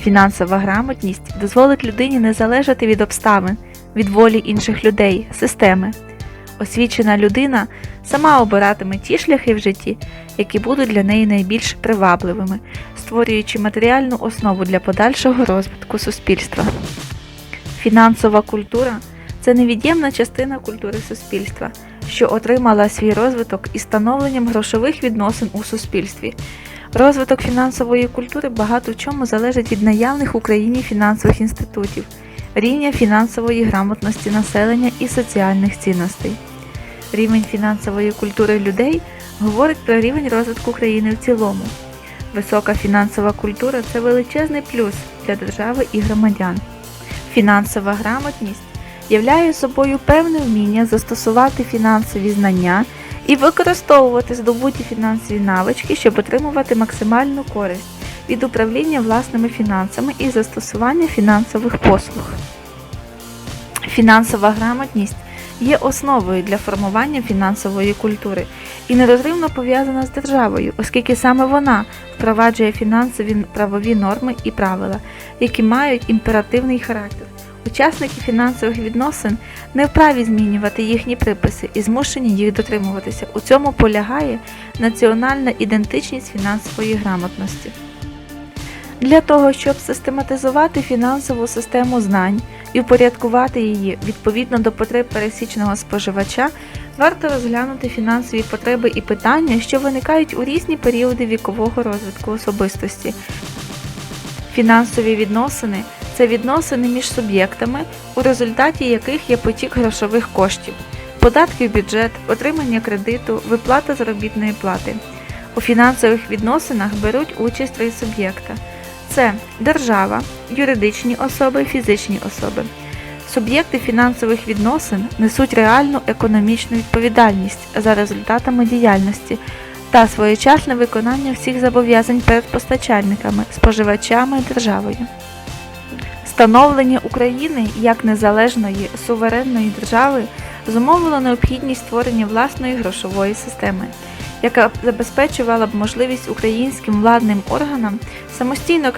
Фінансова грамотність дозволить людині не залежати від обставин, від волі інших людей, системи. Освічена людина сама обиратиме ті шляхи в житті, які будуть для неї найбільш привабливими, створюючи матеріальну основу для подальшого розвитку суспільства. Фінансова культура це невід'ємна частина культури суспільства, що отримала свій розвиток із становленням грошових відносин у суспільстві. Розвиток фінансової культури багато в чому залежить від наявних в Україні фінансових інститутів, рівня фінансової грамотності населення і соціальних цінностей. Рівень фінансової культури людей говорить про рівень розвитку країни в цілому. Висока фінансова культура це величезний плюс для держави і громадян. Фінансова грамотність являє собою певне вміння застосувати фінансові знання і використовувати здобуті фінансові навички, щоб отримувати максимальну користь від управління власними фінансами і застосування фінансових послуг. Фінансова грамотність є основою для формування фінансової культури і нерозривно пов'язана з державою, оскільки саме вона впроваджує фінансові правові норми і правила, які мають імперативний характер. Учасники фінансових відносин не вправі змінювати їхні приписи і змушені їх дотримуватися. У цьому полягає національна ідентичність фінансової грамотності. Для того, щоб систематизувати фінансову систему знань і упорядкувати її відповідно до потреб пересічного споживача, варто розглянути фінансові потреби і питання, що виникають у різні періоди вікового розвитку особистості. Фінансові відносини це відносини між суб'єктами, у результаті яких є потік грошових коштів, податки в бюджет, отримання кредиту, виплата заробітної плати. У фінансових відносинах беруть участь три суб'єкта: це держава, юридичні особи, фізичні особи. Суб'єкти фінансових відносин несуть реальну економічну відповідальність за результатами діяльності та своєчасне виконання всіх зобов'язань перед постачальниками, споживачами і державою. Становлення України як незалежної суверенної держави зумовило необхідність створення власної грошової системи, яка забезпечувала б можливість українським владним органам самостійно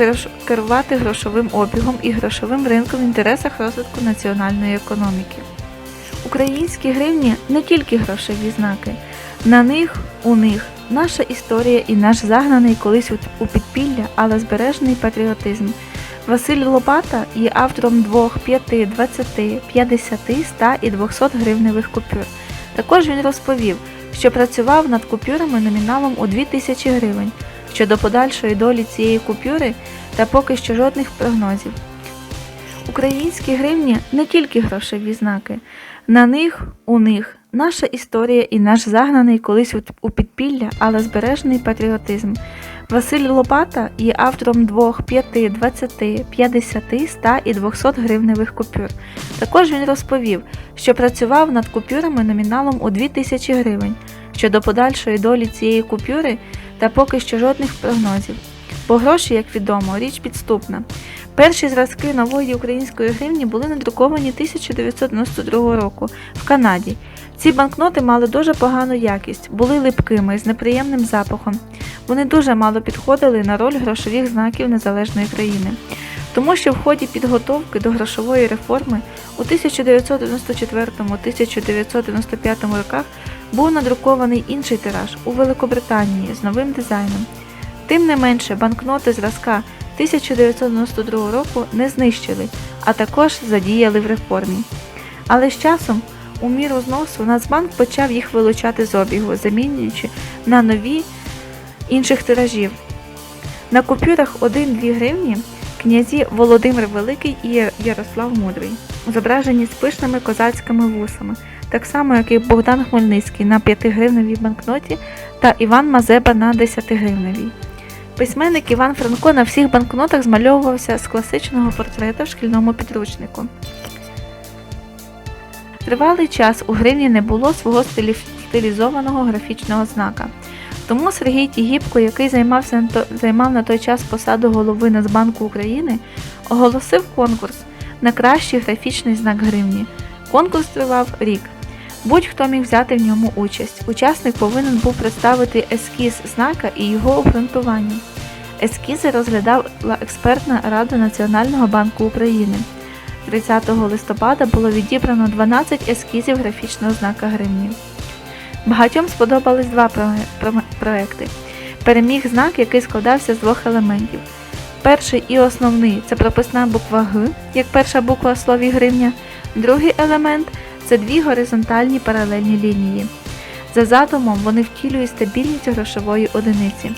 керувати грошовим обігом і грошовим ринком в інтересах розвитку національної економіки. Українські гривні не тільки грошові знаки, на них, у них наша історія і наш загнаний колись у- підпілля, але збережений патріотизм. Василь Лопата є автором двох 5, 20, 50, 100 і 200 гривневих купюр. Також він розповів, що працював над купюрами номіналом у 2000 гривень щодо подальшої долі цієї купюри та поки що жодних прогнозів. Українські гривні не тільки грошові знаки, на них, у них наша історія і наш загнаний колись у підпілля, але збережений патріотизм. Василь Лопата є автором двох 5, 20, 50, 100 і 200 гривневих купюр. Також він розповів, що працював над купюрами номіналом у 2000 гривень щодо подальшої долі цієї купюри та поки що жодних прогнозів. Бо гроші, як відомо, річ підступна. Перші зразки нової української гривні були надруковані 1992 року в Канаді. Ці банкноти мали дуже погану якість, були липкими з неприємним запахом. Вони дуже мало підходили на роль грошових знаків незалежної країни. Тому що в ході підготовки до грошової реформи у 1994-1995 роках був надрукований інший тираж у Великобританії з новим дизайном. Тим не менше, банкноти зразка 1992 року не знищили, а також задіяли в реформі. Але з часом, у міру зносу, Нацбанк почав їх вилучати з обігу, замінюючи на нові інших тиражів. На купюрах 1-2 гривні князі Володимир Великий і Ярослав Мудрий, зображені з пишними козацькими вусами, так само як і Богдан Хмельницький на 5-гривневій банкноті та Іван Мазеба на 10-гривневій. Письменник Іван Франко на всіх банкнотах змальовувався з класичного портрета в шкільному підручнику. Тривалий час у гривні не було свого стилі- стилізованого графічного знака. Тому Сергій Тігіпко, який займався займав на той час посаду голови Нацбанку України, оголосив конкурс на кращий графічний знак гривні. Конкурс тривав рік. Будь-хто міг взяти в ньому участь. Учасник повинен був представити ескіз знака і його обґрунтування. Ескізи розглядала експертна рада Національного банку України. 30 листопада було відібрано 12 ескізів графічного знака гривні. Багатьом сподобались два про- про- проекти. Переміг знак, який складався з двох елементів. Перший і основний це прописна буква Г, як перша буква в слові гривня. Другий елемент це дві горизонтальні паралельні лінії. За задумом вони втілюють стабільність грошової одиниці.